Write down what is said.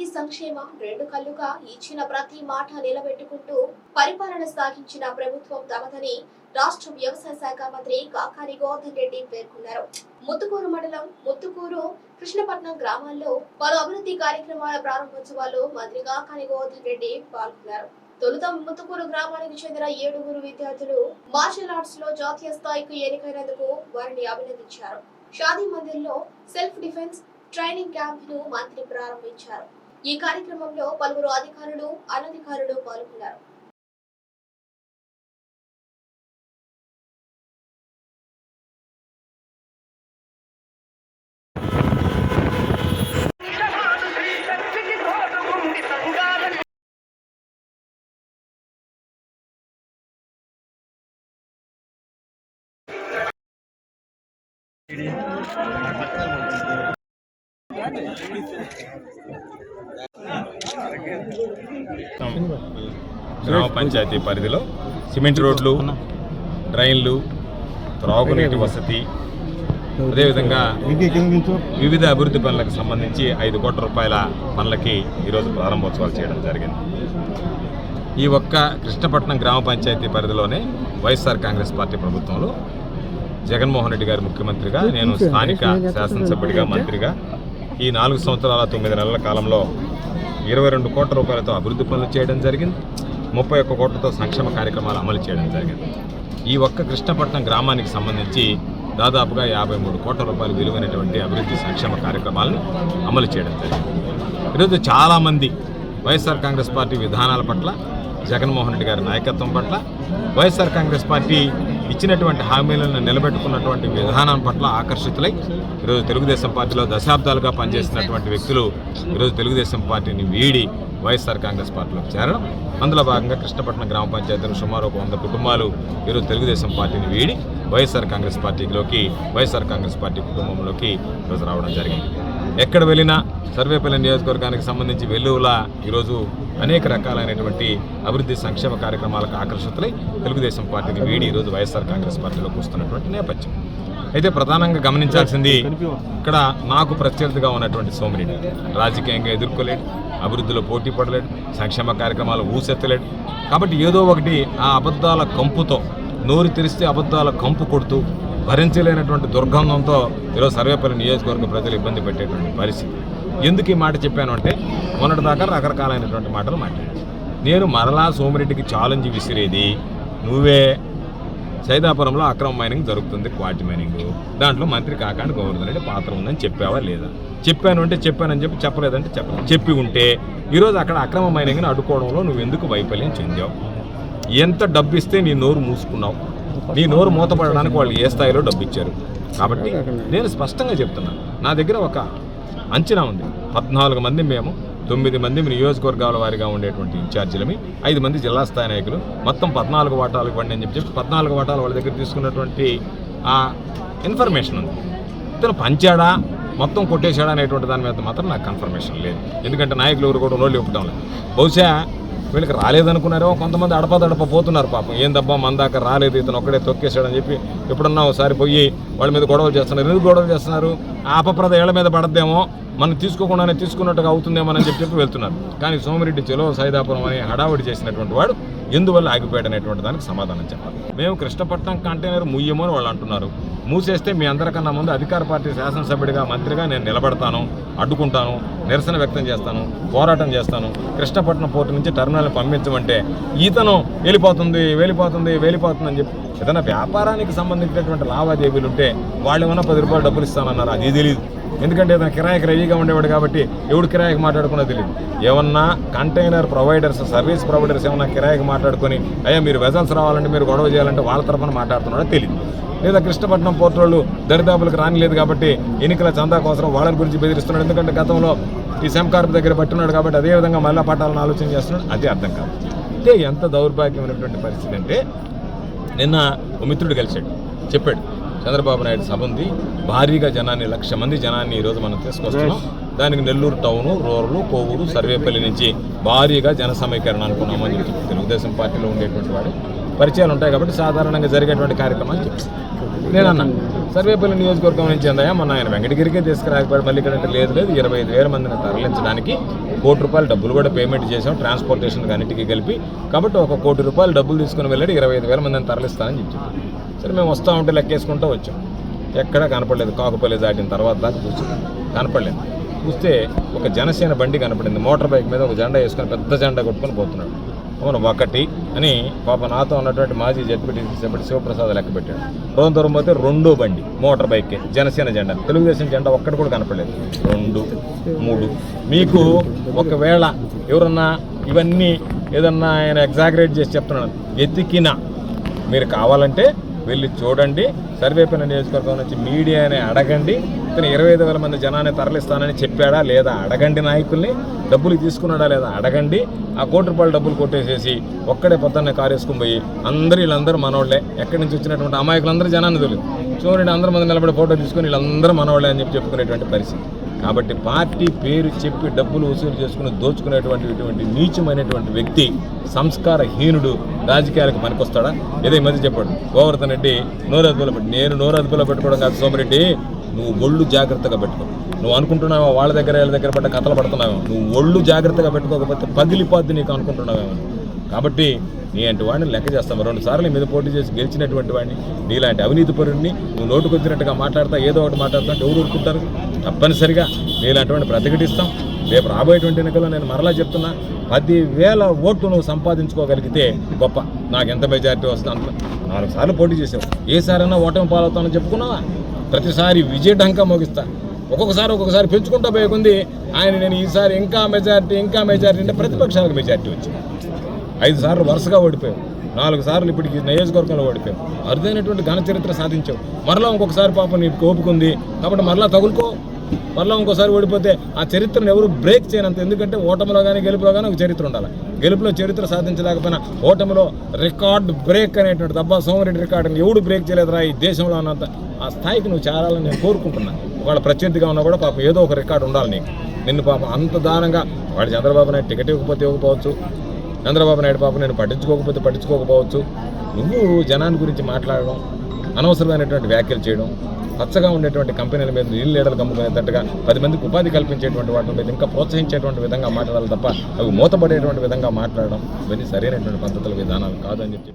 అభివృద్ధి సంక్షేమం రెండు కళ్ళుగా ఇచ్చిన ప్రతి మాట నిలబెట్టుకుంటూ పరిపాలన సాగించిన ప్రభుత్వం తమదని రాష్ట్ర వ్యవసాయ శాఖ మంత్రి కాకాని గోవర్ధన్ రెడ్డి పేర్కొన్నారు. ముత్తుకూరు మండలం ముత్తుకూరు కృష్ణపట్నం గ్రామాల్లో పలు అభివృద్ధి కార్యక్రమాల ప్రారంభోత్సవాల్లో మంత్రి కాకాని గోవర్ధన్ రెడ్డి పాల్గొన్నారు. తొలుత ముత్తుకూరు గ్రామానికి చెందిన ఏడుగురు విద్యార్థులు మార్షల్ ఆర్ట్స్లో జాతీయ స్థాయికి ఎన్నికైనందుకు వారిని అభినందించారు. షాదీ మందిర్లో సెల్ఫ్ డిఫెన్స్ ట్రైనింగ్ క్యాంప్ను మంత్రి ప్రారంభించారు. ఈ కార్యక్రమంలో పలువురు అధికారులు అనధికారులు పాల్గొన్నారు. గ్రామ పంచాయతీ పరిధిలో సిమెంట్ రోడ్లు డ్రైన్లు త్రాగునీటి వసతి అదేవిధంగా వివిధ అభివృద్ధి పనులకు సంబంధించి ఐదు కోట్ల రూపాయల పనులకి ఈరోజు ప్రారంభోత్సవాలు చేయడం జరిగింది. ఈ ఒక్క కృష్ణపట్నం గ్రామ పంచాయతీ పరిధిలోనే వైఎస్ఆర్ కాంగ్రెస్ పార్టీ ప్రభుత్వంలో జగన్మోహన్ రెడ్డి గారి ముఖ్యమంత్రిగా నేను స్థానిక శాసనసభ్యుడిగా మంత్రిగా ఈ నాలుగు సంవత్సరాల తొమ్మిది నెలల కాలంలో ఇరవై రెండు కోట్ల రూపాయలతో అభివృద్ధి పనులు చేయడం జరిగింది. ముప్పై ఒక్క కోట్లతో సంక్షేమ కార్యక్రమాలు అమలు చేయడం జరిగింది. ఈ ఒక్క కృష్ణపట్నం గ్రామానికి సంబంధించి దాదాపుగా యాభై మూడు కోట్ల రూపాయలు విలువైనటువంటి అభివృద్ధి సంక్షేమ కార్యక్రమాలను అమలు చేయడం జరిగింది. ఈరోజు చాలామంది వైఎస్ఆర్ కాంగ్రెస్ పార్టీ విధానాల పట్ల జగన్మోహన్ రెడ్డి గారి నాయకత్వం పట్ల వైఎస్ఆర్ కాంగ్రెస్ పార్టీ ఇచ్చినటువంటి హామీలను నిలబెట్టుకున్నటువంటి విధానం పట్ల ఆకర్షితులై ఈరోజు తెలుగుదేశం పార్టీలో దశాబ్దాలుగా పనిచేస్తున్నటువంటి వ్యక్తులు ఈరోజు తెలుగుదేశం పార్టీని వీడి వైఎస్ఆర్ కాంగ్రెస్ పార్టీలో చేరడం. అందులో భాగంగా కృష్ణపట్నం గ్రామ పంచాయతీలో సుమారు ఒక వంద కుటుంబాలు ఈరోజు తెలుగుదేశం పార్టీని వీడి వైఎస్ఆర్ కాంగ్రెస్ పార్టీలోకి వైఎస్ఆర్ కాంగ్రెస్ పార్టీ కుటుంబంలోకి ఈరోజు రావడం జరిగింది. ఎక్కడ వెళ్ళినా సర్వేపల్లి నియోజకవర్గానికి సంబంధించి వెల్లువలా ఈరోజు అనేక రకాలైనటువంటి అభివృద్ధి సంక్షేమ కార్యక్రమాలకు ఆకర్షితులై తెలుగుదేశం పార్టీకి వీడి ఈరోజు వైఎస్ఆర్ కాంగ్రెస్ పార్టీలోకి వస్తున్నటువంటి నేపథ్యం. అయితే ప్రధానంగా గమనించాల్సింది ఇక్కడ నాకు ప్రత్యర్థిగా ఉన్నటువంటి సోమిరెడ్డి రాజకీయంగా ఎదుర్కోలేడు అభివృద్ధిలో పోటీ పడలేడు సంక్షేమ కార్యక్రమాలు ఊసెత్తలేడు. కాబట్టి ఏదో ఒకటి ఆ అబద్ధాల కంపుతో నోరు తెరిస్తే అబద్ధాల కంపు కొడుతూ భరించలేనటువంటి దుర్గంధంతో ఈరోజు సర్వేపల్లి నియోజకవర్గ ప్రజలు ఇబ్బంది పెట్టేటువంటి పరిస్థితి. ఎందుకు ఈ మాట చెప్పాను అంటే మొన్నటిదాకా రకరకాలైనటువంటి మాటలు మాట్లాడాను నేను మరలా సోమిరెడ్డికి ఛాలెంజ్ విసిరేది నువ్వే సైదాపురంలో అక్రమ మైనింగ్ జరుగుతుంది క్వాటి మైనింగ్ దాంట్లో మంత్రి కాకాని గోవర్ధన్ రెడ్డి పాత్ర ఉందని చెప్పావా లేదా? చెప్పాను అంటే చెప్పానని చెప్పి చెప్పలేదంటే చెప్పలేదు చెప్పి ఉంటే ఈరోజు అక్కడ అక్రమ మైనింగ్ని అడ్డుకోవడంలో నువ్వు ఎందుకు వైఫల్యం చెందావు? ఎంత డబ్బు ఇస్తే నీ నోరు మూసుకున్నావు? నీ నోరు మూతపడడానికి వాళ్ళు ఏ స్థాయిలో డబ్బు ఇచ్చారు కాబట్టి నేను స్పష్టంగా చెప్తున్నాను నా దగ్గర ఒక అంచనా ఉంది. పద్నాలుగు మంది మేము తొమ్మిది మంది నియోజకవర్గాల వారిగా ఉండేటువంటి ఇన్ఛార్జీలమి ఐదు మంది జిల్లా స్థాయి నాయకులు. మొత్తం పద్నాలుగు వాటాలు ఇవ్వండి అని చెప్పి చెప్పి పద్నాలుగు వాటాలు వాళ్ళ దగ్గర తీసుకున్నటువంటి ఆ ఇన్ఫర్మేషన్ ఉంది. ఇతను పంచాడా? మొత్తం కొట్టేశాడా అనేటువంటి దాని మీద మాత్రం నాకు కన్ఫర్మేషన్ లేదు. ఎందుకంటే నాయకులు ఎవరు కూడా నోళ్ళు ఇవ్వడం లేదు. బహుశా వీళ్ళకి రాలేదనుకున్నారేమో కొంతమంది అడపదడప పోతున్నారు పాపం. ఏందబ్బా మన దాకా రాలేదు ఇతను ఒక్కడే తొక్కేశాడని చెప్పి ఎప్పుడన్నా ఒకసారి పోయి వాళ్ళ మీద గొడవలు చేస్తున్నారు. ఎందుకు గొడవలు చేస్తున్నారు? ఆ అపప్రద ఏళ్ళ మీద పడద్దేమో మనం తీసుకోకుండానే తీసుకున్నట్టుగా అవుతుందేమో అని చెప్పి వెళ్తున్నారు. కానీ సోమిరెడ్డి చెలో సైదాపురం అని హడావిడి చేసినటువంటి వాడు ఎందువల్ల ఆగిపోయాడు అనేటువంటి దానికి సమాధానం చెప్పాలి. మేము కృష్ణపట్నం కంటైనర్ ముయ్యము అని వాళ్ళు అంటున్నారు. మూసేస్తే మీ అందరికన్నా ముందు అధికార పార్టీ శాసనసభ్యుడిగా మంత్రిగా నేను నిలబడతాను అడ్డుకుంటాను నిరసన వ్యక్తం చేస్తాను పోరాటం చేస్తాను. కృష్ణపట్నం పోర్టు నుంచి టెర్మినల్ పంపించమంటే ఈతను వెళ్ళిపోతుంది వెళ్ళిపోతుంది వెళ్ళిపోతుంది అని చెప్పి ఏదైనా వ్యాపారానికి సంబంధించినటువంటి లావాదేవీలు ఉంటే వాళ్ళు ఏమైనా పది రూపాయలు డబ్బులు ఇస్తానన్నారు? అది తెలియదు ఎందుకంటే ఏదైనా కిరాయికి రెడీగా ఉండేవాడు కాబట్టి ఎవడు కిరాయికి మాట్లాడుకున్నా తెలియదు ఏమన్నా కంటైనర్ ప్రొవైడర్స్ సర్వీస్ ప్రొవైడర్స్ ఏమన్నా కిరాయికి మాట్లాడుకొని అయ్యా మీరు వెజల్స్ రావాలంటే మీరు గొడవ చేయాలంటే వాళ్ళ తరఫున మాట్లాడుతున్నాడో? తెలియదు లేదా కృష్ణపట్నం పోర్టు వాళ్ళు దరిదాపులకు రానిలేదు కాబట్టి ఎన్నికల చందా కోసం వాళ్ళ గురించి బెదిరిస్తున్నాడు. ఎందుకంటే గతంలో ఈ సెంకార్ప్ దగ్గర పట్టున్నాడు కాబట్టి అదేవిధంగా మళ్ళా పట్టాలని ఆలోచన చేస్తున్నాడు. అది అర్థం కాదు. అంటే ఎంత దౌర్భాగ్యమైనటువంటి పరిస్థితి అంటే నిన్న ఓ మిత్రుడు కలిశాడు. చెప్పాడు. చంద్రబాబు నాయుడు సభ ఉంది. భారీగా జనాన్ని లక్ష మంది జనాన్ని ఈరోజు మనం తీసుకొస్తున్నాం. దానికి నెల్లూరు టౌను రూరల్ కోవూరు సర్వేపల్లి నుంచి భారీగా జన సమీకరణ అనుకున్నామని తెలుగుదేశం పార్టీలో ఉండేటువంటి వాడు పరిచయాలు ఉంటాయి కాబట్టి సాధారణంగా జరిగేటువంటి కార్యక్రమాలు చెప్తాం నేనన్నా. సర్వేపల్లి నియోజకవర్గం నుంచి ఏందయ్యా మొన్న ఆయన వెంకటగిరికే తీసుకురాకపోయాడు మళ్ళీ ఇక్కడ లేదు లేదు. ఇరవై ఐదు వేల మందిని తరలించడానికి కోటి రూపాయలు డబ్బులు కూడా పేమెంట్ చేసాం ట్రాన్స్పోర్టేషన్ అన్నిటికీ కలిపి. కాబట్టి ఒక కోటి రూపాయలు డబ్బులు తీసుకుని వెళ్ళాడు. ఇరవై ఐదు వేల మందిని తరలిస్తానని చెప్పాం సరే మేము వస్తూ ఉంటే లెక్కేసుకుంటూ వచ్చాం. ఎక్కడా కనపడలేదు. కాకుపల్లి దాటిన తర్వాత దాకా చూసాం కనపడలేదు. చూస్తే ఒక జనసేన బండి కనపడింది. మోటార్ బైక్ మీద ఒక జెండా వేసుకొని పెద్ద జెండా కొట్టుకొని పోతున్నాడు. అవును ఒకటి అని పాప నాతో ఉన్నటువంటి మాజీ జడ్పీటీసీ చెప్పటి శివప్రసాద్ లెక్క పెట్టాడు. రోజు పోతే రెండో బండి మోటార్ బైక్ జనసేన జెండా. తెలుగుదేశం జెండా ఒక్కటి కూడా కనపడలేదు. రెండు మూడు. మీకు ఒకవేళ ఎవరన్నా ఇవన్నీ ఏదన్నా ఆయన ఎగ్జాగరేట్ చేసి చెప్తున్నాను ఎతికినా మీరు కావాలంటే వెళ్ళి చూడండి. సర్వేపల్లి నియోజకవర్గం నుంచి మీడియాని అడగండి. ఇతను ఇరవై ఐదు వేల మంది జనాన్ని తరలిస్తానని చెప్పాడా లేదా అడగండి నాయకుల్ని. డబ్బులు తీసుకున్నాడా లేదా అడగండి. ఆ కోటి రూపాయలు డబ్బులు కొట్టేసేసి ఒక్కడే పొద్దున్నే కారు వేసుకుని పోయి అందరూ వీళ్ళందరూ మనోళ్ళే ఎక్కడి నుంచి వచ్చినటువంటి అమాయకులందరూ జనాన్ని తెలియదు చూడండి అందరి మంది నిలబడి ఫోటో తీసుకొని వీళ్ళందరూ మనోళ్ళే అని చెప్పి చెప్పుకునేటువంటి పరిస్థితి. కాబట్టి పార్టీ పేరు చెప్పి డబ్బులు వసూలు చేసుకుని దోచుకునేటువంటి ఇటువంటి నీచమైనటువంటి వ్యక్తి సంస్కారహీనుడు రాజకీయాలకు పనికొస్తాడా? ఏదో ఈ మధ్య చెప్పాడు. గోవర్ధన్ రెడ్డి నోరు అదుపులో పెట్టి నేను నోరు పెట్టుకోవడం కాదు సోమిరెడ్డి నువ్వు ఒళ్ళు జాగ్రత్తగా పెట్టుకో. నువ్వు అనుకుంటున్నావా వాళ్ళ దగ్గర వీళ్ళ దగ్గర పడ్డ కథలు పడుతున్నావు నువ్వు ఒళ్ళు జాగ్రత్తగా పెట్టుకోకపోతే పగిలిపోద్ది నీకు అనుకుంటున్నావేమో? కాబట్టి నీ అంటే వాడిని లెక్క చేస్తాము రెండు సార్లు నీ మీద పోటీ చేసి గెలిచినటువంటి వాడిని నీలాంటి అవినీతి పరుడిని నువ్వు నోటుకొచ్చినట్టుగా మాట్లాడతా ఏదో ఒకటి మాట్లాడతా అంటే ఎవరు ఊరుకుంటారు? తప్పనిసరిగా నీలాంటి వాడిని ప్రతిఘటిస్తాం. రేపు రాబోయేటువంటి ఎన్నికల్లో నేను మరలా చెప్తున్నా పదివేల ఓట్లు నువ్వు సంపాదించుకోగలిగితే గొప్ప. నాకు ఎంత మెజారిటీ వస్తుంది అంత. నాలుగు సార్లు పోటీ చేసావు. ఏ సారైనా ఓటమి పాలవుతానని చెప్పుకున్నావా? ప్రతిసారి విజయ ఢంకా మోగిస్తా. ఒక్కొక్కసారి ఒక్కొక్కసారి పెంచుకుంటా పోయకుంది ఆయన నేను ఈసారి ఇంకా మెజారిటీ ఇంకా మెజారిటీ అంటే ప్రతిపక్షాలకు మెజారిటీ వచ్చింది. ఐదు సార్లు వరుసగా ఓడిపోయావు. నాలుగు సార్లు ఇప్పటికి నియోజకవర్గంలో ఓడిపోయావు. అరుదైనటువంటి ఘన చరిత్ర సాధించావు. మరలా ఇంకొకసారి పాపం నీకు కోపుకుంది. కాబట్టి మరలా తగులుకో. మరలా ఇంకోసారి ఓడిపోతే ఆ చరిత్రను ఎవరు బ్రేక్ చేయనంత. ఎందుకంటే ఓటమిలో కానీ గెలుపులో కానీ ఒక చరిత్ర ఉండాలి. గెలుపులో చరిత్ర సాధించలేకపోయినా ఓటమిలో రికార్డ్ బ్రేక్ అనేటువంటి దబ్బా సోమరెడ్డి రికార్డుని ఎవడు బ్రేక్ చేయలేదురా ఈ దేశంలో అన్నంత. ఆ స్థాయికి నువ్వు చేరాలని నేను కోరుకుంటున్నా. వాళ్ళ ప్రత్యర్థిగా ఉన్నా కూడా పాపం ఏదో ఒక రికార్డు ఉండాలి నీకు. నిన్ను పాపం అంత దారంగా వాడు చంద్రబాబు నాయుడు టికెట్ ఇవ్వకపోతే ఇవ్వకపోవచ్చు. చంద్రబాబు నాయుడు పాప నేను పట్టించుకోకపోతే పట్టించుకోకపోవచ్చు. నువ్వు జనాన్ని గురించి మాట్లాడడం అనవసరమైనటువంటి వ్యాఖ్యలు చేయడం పచ్చగా ఉండేటువంటి కంపెనీల మీద నీళ్ళు లీడర్లు కమ్ముకునేటట్టుగా పది మందికి ఉపాధి కల్పించేటువంటి వాటి మీద ఇంకా ప్రోత్సహించేటువంటి విధంగా మాట్లాడాలి తప్ప అవి మూతపడేటువంటి విధంగా మాట్లాడడం ఇవన్నీ సరైనటువంటి పద్ధతుల విధానాలు కాదని చెప్పి